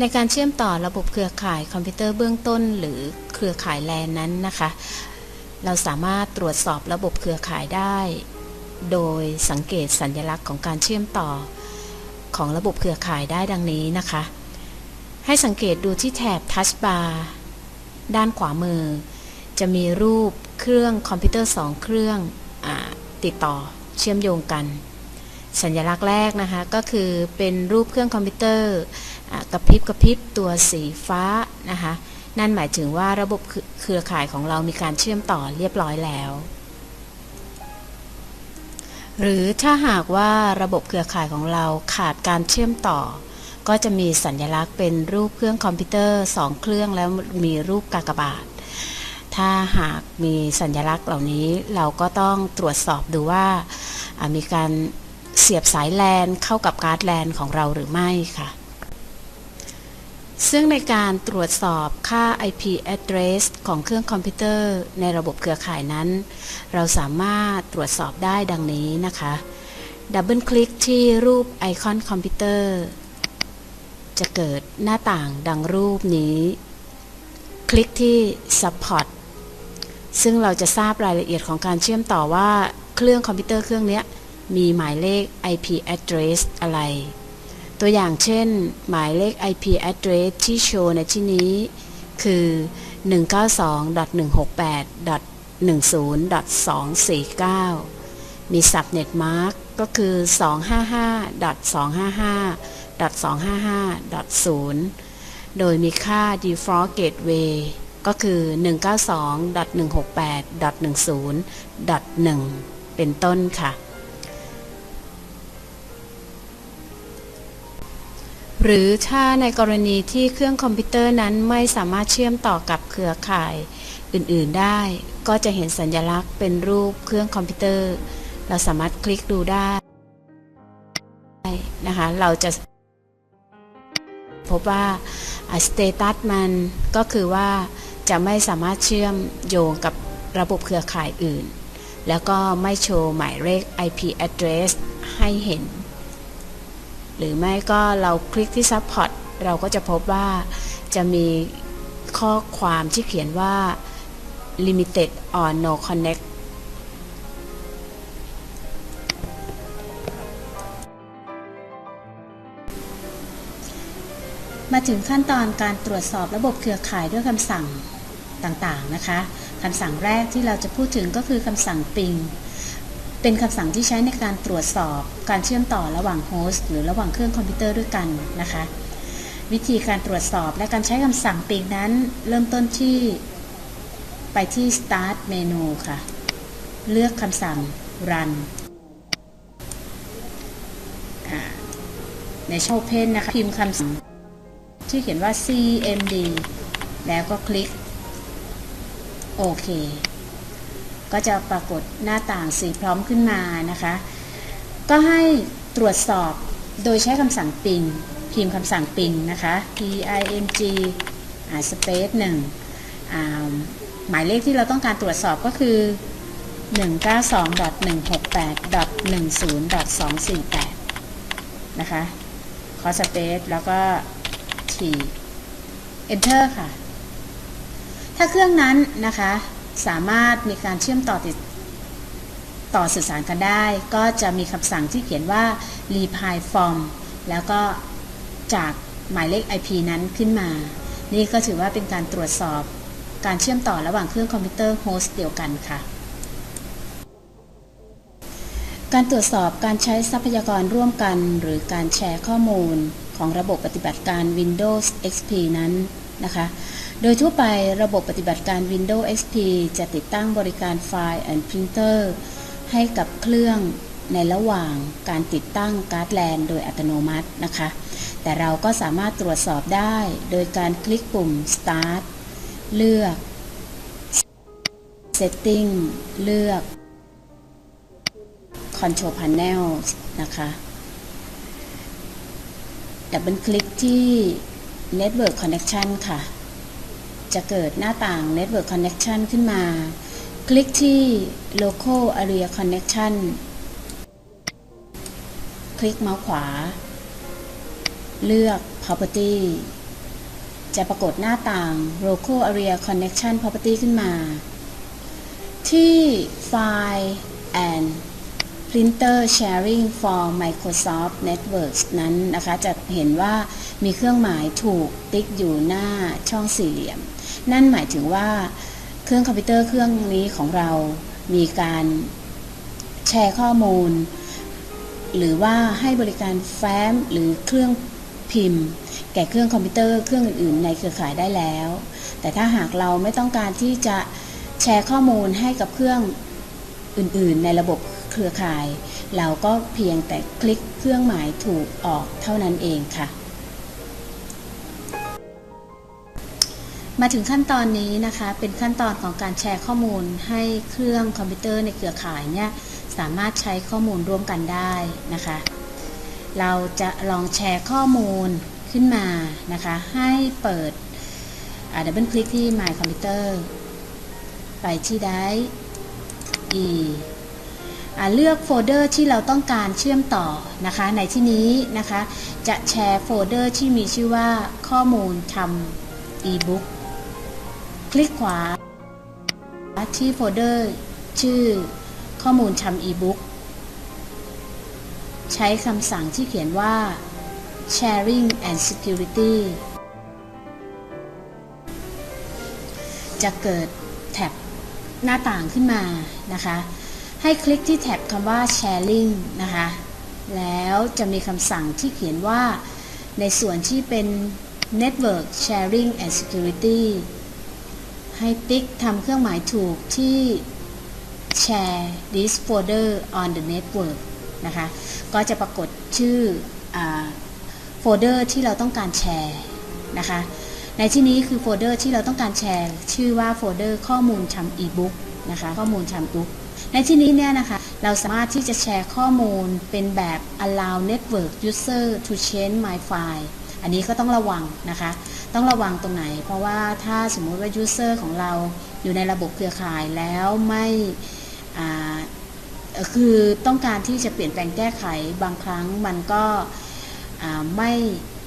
ในการเชื่อมต่อระบบเครือข่ายคอมพิวเตอร์เบื้องต้น หรือเครือข่ายแลนนั้นนะคะ เราสามารถตรวจสอบระบบเครือข่ายได้ โดยสังเกตสัญลักษณ์ของการเชื่อมต่อ ของระบบเครือข่ายได้ดังนี้นะคะ ให้สังเกตดูที่แถบทัชบาร์ด้านขวามือ จะมีรูปเครื่องคอมพิวเตอร์ 2 เครื่องอติดต่อเชื่อมโยงกัน สัญลักษณ์แรกนะคะ ก็คือเป็นรูปเครื่องคอมพิวเตอร์ กระพริบกระพริบตัวสีฟ้านะคะนั่นหมายถึงว่าระบบเครือข่ายของเรามีการเชื่อมต่อเรียบร้อยแล้ว หรือถ้าหากว่าระบบเครือข่ายของเราขาดการเชื่อมต่อ ก็จะมีสัญลักษณ์เป็นรูปเครื่องคอมพิวเตอร์ 2 เครื่องแล้วมีรูปกากบาท ถ้าหากมีสัญลักษณ์เหล่านี้เราก็ต้องตรวจสอบดูว่าอ่ามีการเสียบสายแลนเข้ากับการ์ดแลนของเราหรือไม่ค่ะ ซึ่งในการตรวจสอบค่า IP address ของเครื่องคอมพิวเตอร์ในระบบเครือข่ายนั้น เราสามารถตรวจสอบได้ดังนี้นะคะ ดับเบิลคลิกที่รูปไอคอนคอมพิวเตอร์ จะเกิดหน้าต่างดังรูปนี้ คลิกที่ Support ซึ่งเราจะทราบรายละเอียดของการเชื่อมต่อว่าเครื่องคอมพิวเตอร์เครื่องนี้มีหมายเลข IP address อะไร ตัวอย่างเช่น หมายเลข IP address ที่โชว์ในที่นี้คือ 192.168.10.249 มี subnet mark ก็คือ 255.255.255.0 โดยมีค่า default gateway ก็คือ 192.168.10.1 เป็นต้นค่ะ หรือถ้าในกรณีที่เครื่องคอมพิวเตอร์นั้นไม่สามารถเชื่อมต่อกับเครือข่ายอื่นๆได้ ก็จะเห็นสัญลักษณ์เป็นรูปเครื่องคอมพิวเตอร์ เราสามารถคลิกดูได้นะคะเราจะพบว่าสเตตัสมันก็คือว่าจะไม่สามารถเชื่อมโยงกับระบบเครือข่ายอื่น แล้วก็ไม่โชว์หมายเลข IP address ให้เห็น หรือไม่ก็เราคลิกที่ Support เราก็จะพบว่าจะมีข้อความที่เขียนว่า limited or no connect มาถึงขั้นตอนการตรวจสอบระบบเครือข่ายด้วยคำสั่งต่างๆนะคะคำสั่งแรกที่เราจะพูดถึงก็คือคำสั่ง ping เป็นคำสั่งที่ใช้ในการตรวจสอบการเชื่อมต่อระหว่างโฮสต์หรือระหว่างเครื่องคอมพิวเตอร์ด้วยกันนะคะ วิธีการตรวจสอบและการใช้คำสั่ง ping นั้น เริ่มต้นที่ไปที่ start menu ค่ะ เลือกคำสั่ง run ในช่อง Open นะคะ พิมพ์คำสั่งที่เขียนว่า cmd แล้วก็คลิก โอเค ก็จะปรากฏหน้าต่างสีพร้อมขึ้นมานะคะ ก็ให้ตรวจสอบโดยใช้คำสั่งปิงพิมพ์คำสั่งปิงนะคะ ping อ่า space หนึ่งอ่าหมายเลขที่เราต้องการตรวจสอบก็คือ 192.168.10.248 นะคะคอสเปซแล้วก็ที enter ค่ะ ถ้าเครื่องนั้นนะคะ สามารถมีการเชื่อมต่อติดต่อสื่อสารกันได้ ก็จะมีคำสั่งที่เขียนว่า reply from แล้วก็จากหมายเลข IP นั้นขึ้นมา นี่ก็ถือว่าเป็นการตรวจสอบการเชื่อมต่อระหว่างเครื่องคอมพิวเตอร์โฮสต์เดียวกันค่ะ การตรวจสอบการใช้ทรัพยากรร่วมกัน หรือการแชร์ข้อมูลของระบบปฏิบัติการ Windows XP นั้นนะคะ โดยทั่วไประบบปฏิบัติการ Windows XP จะติดตั้งบริการไฟล์ and Printer ให้กับเครื่องในระหว่างการติดตั้งการ์ดแลนโดยอัตโนมัตินะคะ แต่เราก็สามารถตรวจสอบได้โดยการคลิกปุ่ม Start เลือก Setting เลือก Control Panel นะคะดับเบิลคลิกที่ Network Connection ค่ะ จะเกิดหน้าต่าง Network Connection ขึ้นมา คลิกที่ Local Area Connection คลิกเมาส์ขวา เลือก Property จะปรากฏหน้าต่าง Local Area Connection Property ขึ้นมา ที่ File and Printer Sharing for Microsoft Networks นั้นนะคะ จะเห็นว่ามีเครื่องหมายถูกติ๊กอยู่หน้าช่องสี่เหลี่ยม นั่นหมายถึงว่าเครื่องคอมพิวเตอร์เครื่องนี้ของเรามีการแชร์ข้อมูล หรือว่าให้บริการแฟ้มหรือเครื่องพิมพ์ แก่เครื่องคอมพิวเตอร์เครื่องอื่นๆ ในเครือข่ายได้แล้ว แต่ถ้าหากเราไม่ต้องการที่จะแชร์ข้อมูลให้กับเครื่องอื่นๆ ในระบบเครือข่าย เราก็เพียงแต่คลิกเครื่องหมายถูกออกเท่านั้นเองค่ะ มาถึงขั้นตอนนี้นะคะ เป็นขั้นตอนของการแชร์ข้อมูลให้เครื่องคอมพิวเตอร์ในเครือข่ายเนี่ยสามารถใช้ข้อมูลร่วมกันได้นะคะ เราจะลองแชร์ข้อมูลขึ้นมานะคะ ให้เปิดดับเบิลคลิกที่ My Computer ไปที่ได้ E อ่าเลือกโฟลเดอร์ที่เราต้องการเชื่อมต่อนะคะ ในที่นี้นะคะ จะแชร์โฟลเดอร์ที่มีชื่อว่าข้อมูลทำ e-book คลิกขวา ที่โฟลเดอร์ ชื่อ ข้อมูลทำ e-book ใช้คำสั่งที่เขียนว่า sharing and security จะเกิดแท็บหน้าต่างขึ้นมานะคะ ให้คลิกที่แท็บคำว่า sharing นะคะ แล้วจะมีคำสั่งที่เขียนว่า ในส่วนที่เป็น network sharing and security ให้ติ๊กทำเครื่องหมายถูกที่ share this folder on the network นะคะ ก็จะปรากฏชื่อโฟลเดอร์ที่เราต้องการแชร์นะคะ ในที่นี้คือโฟลเดอร์ที่เราต้องการแชร์ ชื่อว่าโฟลเดอร์ข้อมูลทำ e-book นะคะ ข้อมูลทำ book ในที่นี้เนี่ยนะคะ เราสามารถที่จะแชร์ข้อมูลเป็นแบบ allow network user to change my file อันนี้ก็ต้องระวังนะคะ ต้องระวังตรงไหน เพราะว่าถ้าสมมุติว่า user ของเราอยู่ในระบบเครือข่ายแล้วไม่คือต้องการที่จะเปลี่ยนแปลงแก้ไขบางครั้งมันก็ไม่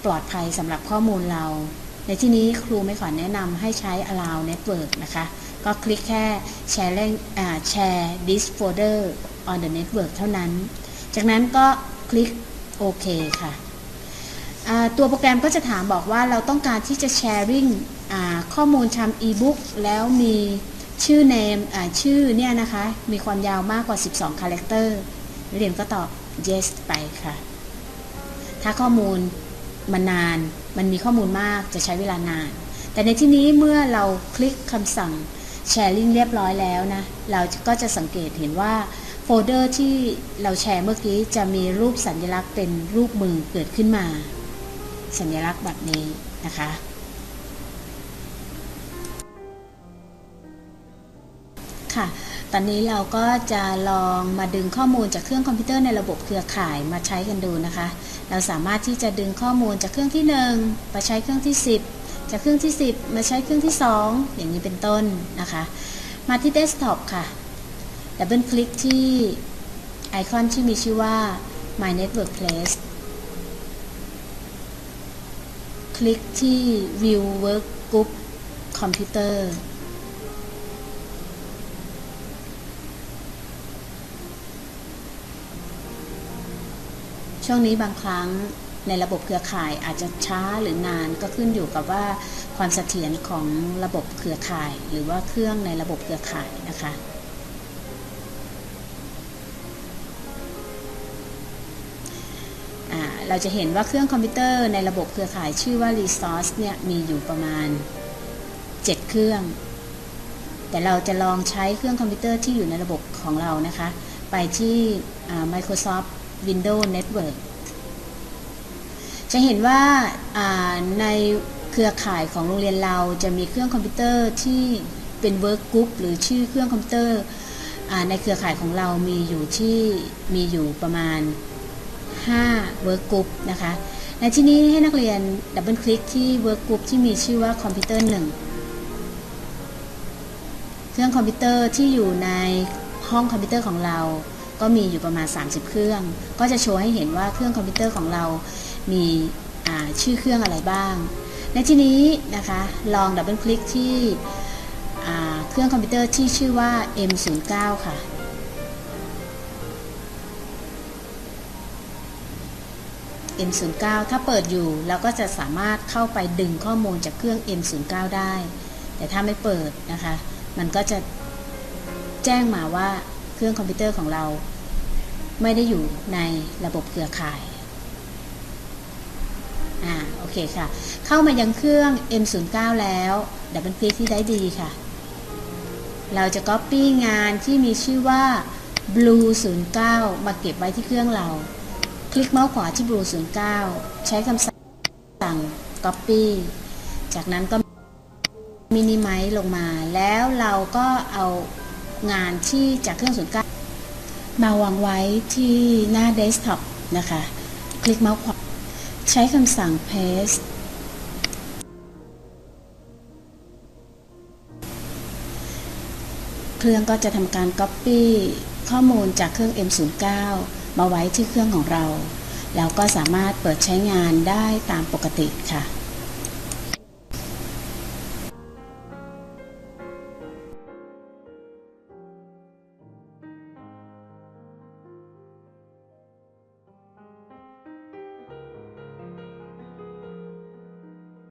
ปลอดภัยสำหรับข้อมูลเรา ในที่นี้ครูไม่ขอแนะนำให้ใช้ allow network นะคะ ก็คลิกแค่ share share this folder on the network เท่านั้น จากนั้นก็คลิกโอเคค่ะ ตัวโปรแกรมก็จะถามบอกว่าเราต้องการที่จะ sharing ข้อมูลทำ e-book แล้วมีชื่อ name ชื่อเนี่ยนะคะ มีความยาวมากกว่า 12 character เรียนก็ตอบ yes ไปค่ะ ถ้าข้อมูลมันนาน มันมีข้อมูลมากจะใช้เวลานาน แต่ในที่นี้เมื่อเราคลิกคำสั่ง sharing เรียบร้อยแล้วนะ เราก็จะสังเกตเห็นว่าโฟลเดอร์ที่เราแชร์เมื่อกี้จะมีรูปสัญลักษณ์เป็นรูปมือเกิดขึ้นมา สัญลักษณ์แบบนี้นะคะ ค่ะ ตอนนี้เราก็จะลองมาดึงข้อมูลจากเครื่องคอมพิวเตอร์ในระบบเครือข่ายมาใช้กันดูนะคะ เราสามารถที่จะดึงข้อมูลจากเครื่องที่ 1 มาใช้เครื่องที่ 10 จากเครื่องที่ 10 มาใช้เครื่องที่ 2 อย่างนี้เป็นต้นนะคะ มาที่เดสก์ท็อปค่ะดับเบิลคลิกที่ไอคอนที่มีชื่อว่า My Network Place คลิกที่ View Workgroup Computer ช่วงนี้บางครั้งในระบบเครือข่ายอาจจะช้าหรือนานก็ขึ้นอยู่กับว่าความเสถียรของระบบเครือข่าย หรือว่าเครื่องในระบบเครือข่ายนะคะ เราจะเห็นว่าเครื่องคอมพิวเตอร์ในระบบเครือข่ายชื่อว่า Resource เนี่ยมีอยู่ประมาณ 7 เครื่อง แต่เราจะลองใช้เครื่องคอมพิวเตอร์ที่อยู่ในระบบของเรานะคะ ไปที่ Microsoft Windows Network จะเห็นว่าในเครือข่ายของโรงเรียนเราจะมีเครื่องคอมพิวเตอร์ที่เป็น Work Group หรือชื่อเครื่องคอมพิวเตอร์ในเครือข่ายของเรามีอยู่ที่มีอยู่ประมาณ 5 Work Group นะคะในที่นี้ให้นักเรียนดับเบิลคลิกที่ Work Group ที่มีชื่อว่าคอมพิวเตอร์1เครื่องคอมพิวเตอร์ที่อยู่ในห้องคอมพิวเตอร์ของเรา ก็มีอยู่ประมาณ 30 เครื่อง ก็จะโชว์ให้เห็นว่าเครื่องคอมพิวเตอร์ของเรา มีชื่อเครื่องอะไรบ้าง ในที่นี้นะคะลองดับเบิลคลิกที่เครื่องคอมพิวเตอร์ที่ชื่อว่า M09 ค่ะ M09 ถ้าเปิดอยู่เราก็จะสามารถเข้าไปดึงข้อมูลจากเครื่อง M09 ได้ แต่ถ้าไม่เปิดนะคะ มันก็จะแจ้งมาว่าเครื่องคอมพิวเตอร์ของเรา ไม่ได้อยู่ในระบบเครือข่ายอ่าโอเคค่ะ เข้ามายังเครื่อง M09 แล้วดับเบิลคลิกที่ได้ดีค่ะ เราจะ Copy งานที่มีชื่อว่า Blue 09 มาเก็บไว้ที่เครื่องเรา ลิกเมาส์ขวาที่ Blue 09 ใช้คำสั่ง Copy จากนั้นก็มินิไม e ลงมา แล้วเราก็เอางานที่จากเครื่อง09มาวางไว้ที่หน้าเดสก์ท็อปนะคะ คลิกเมาส์ขวา ใช้คำสั่ง paste เครื่องก็จะทำการ copy ข้อมูลจากเครื่อง M09 มาไว้ที่เครื่องของเรา แล้วก็สามารถเปิดใช้งานได้ตามปกติค่ะ